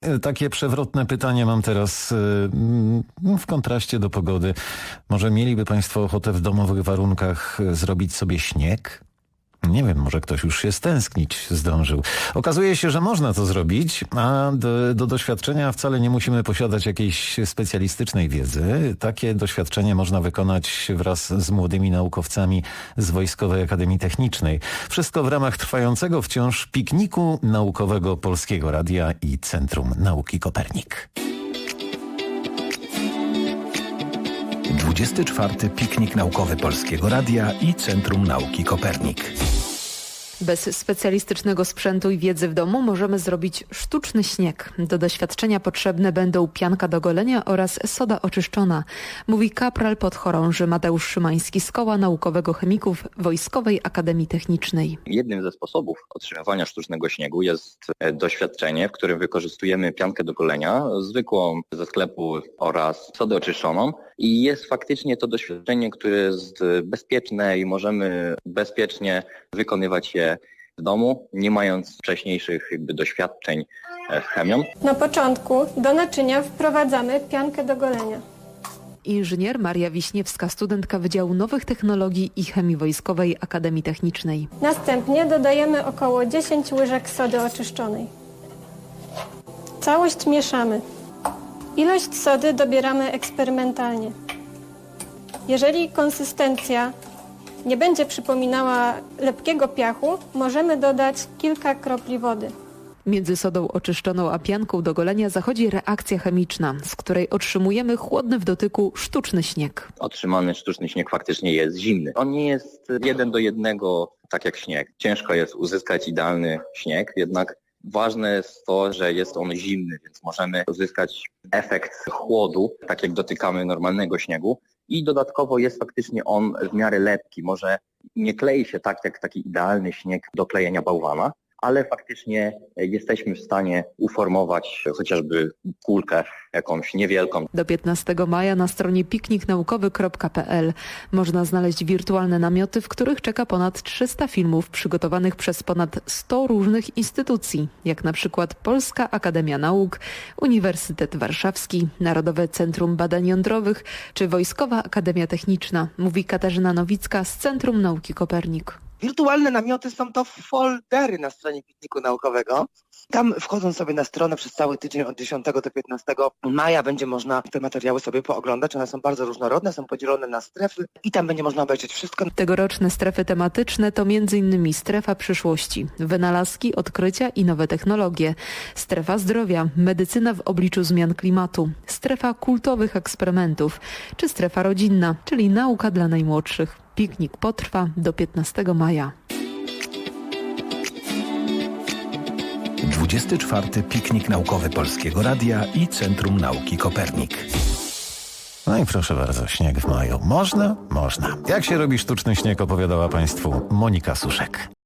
E, Takie przewrotne pytanie mam teraz y, mm, w kontraście do pogody. Może mieliby Państwo ochotę w domowych warunkach y, zrobić sobie śnieg? Nie wiem, może ktoś już się stęsknić zdążył. Okazuje się, że można to zrobić, a do, do doświadczenia wcale nie musimy posiadać jakiejś specjalistycznej wiedzy. Takie doświadczenie można wykonać wraz z młodymi naukowcami z Wojskowej Akademii Technicznej. Wszystko w ramach trwającego wciąż pikniku naukowego Polskiego Radia i Centrum Nauki Kopernik. 24. Piknik Naukowy Polskiego Radia i Centrum Nauki Kopernik. Bez specjalistycznego sprzętu i wiedzy w domu możemy zrobić sztuczny śnieg. Do doświadczenia potrzebne będą pianka do golenia oraz soda oczyszczona, mówi kapral podchorąży Mateusz Szymański z Koła Naukowego Chemików Wojskowej Akademii Technicznej. Jednym ze sposobów otrzymywania sztucznego śniegu jest e, doświadczenie, w którym wykorzystujemy piankę do golenia, zwykłą ze sklepu oraz sodę oczyszczoną. I jest faktycznie to doświadczenie, które jest e, bezpieczne i możemy bezpiecznie wykonywać je w domu, nie mając wcześniejszych jakby doświadczeń e, z chemią. Na początku do naczynia wprowadzamy piankę do golenia. Inżynier Maria Wiśniewska, studentka Wydziału Nowych Technologii i Chemii Wojskowej Akademii Technicznej. Następnie dodajemy około 10 łyżek sody oczyszczonej. Całość mieszamy. Ilość sody dobieramy eksperymentalnie. Jeżeli konsystencja nie będzie przypominała lepkiego piachu, możemy dodać kilka kropli wody. Między sodą oczyszczoną a pianką do golenia zachodzi reakcja chemiczna, z której otrzymujemy chłodny w dotyku sztuczny śnieg. Otrzymany sztuczny śnieg faktycznie jest zimny. On nie jest jeden do jednego tak jak śnieg. Ciężko jest uzyskać idealny śnieg, jednak Ważne jest to, że jest on zimny, więc możemy uzyskać efekt chłodu, tak jak dotykamy normalnego śniegu. I dodatkowo jest faktycznie on w miarę lepki. Może nie klei się tak jak taki idealny śnieg do klejenia bałwana, ale faktycznie jesteśmy w stanie uformować chociażby kulkę jakąś niewielką. Do 15 maja na stronie pikniknaukowy.pl można znaleźć wirtualne namioty, w których czeka ponad 300 filmów przygotowanych przez ponad 100 różnych instytucji, jak na przykład Polska Akademia Nauk, Uniwersytet Warszawski, Narodowe Centrum Badań Jądrowych czy Wojskowa Akademia Techniczna, mówi Katarzyna Nowicka z Centrum Nauki Kopernik. Wirtualne namioty są to foldery na stronie Pikniku Naukowego. Tam wchodząc sobie na stronę przez cały tydzień od 10 do 15 maja będzie można te materiały sobie pooglądać. One są bardzo różnorodne, są podzielone na strefy i tam będzie można obejrzeć wszystko. Tegoroczne strefy tematyczne to m.in. strefa przyszłości, wynalazki, odkrycia i nowe technologie, strefa zdrowia, medycyna w obliczu zmian klimatu, strefa kultowych eksperymentów czy strefa rodzinna, czyli nauka dla najmłodszych. Piknik potrwa do 15 maja. 24. Piknik Naukowy Polskiego Radia i Centrum Nauki Kopernik. No i proszę bardzo, śnieg w maju. Można? Można. Jak się robi sztuczny śnieg opowiadała Państwu Monika Suszek.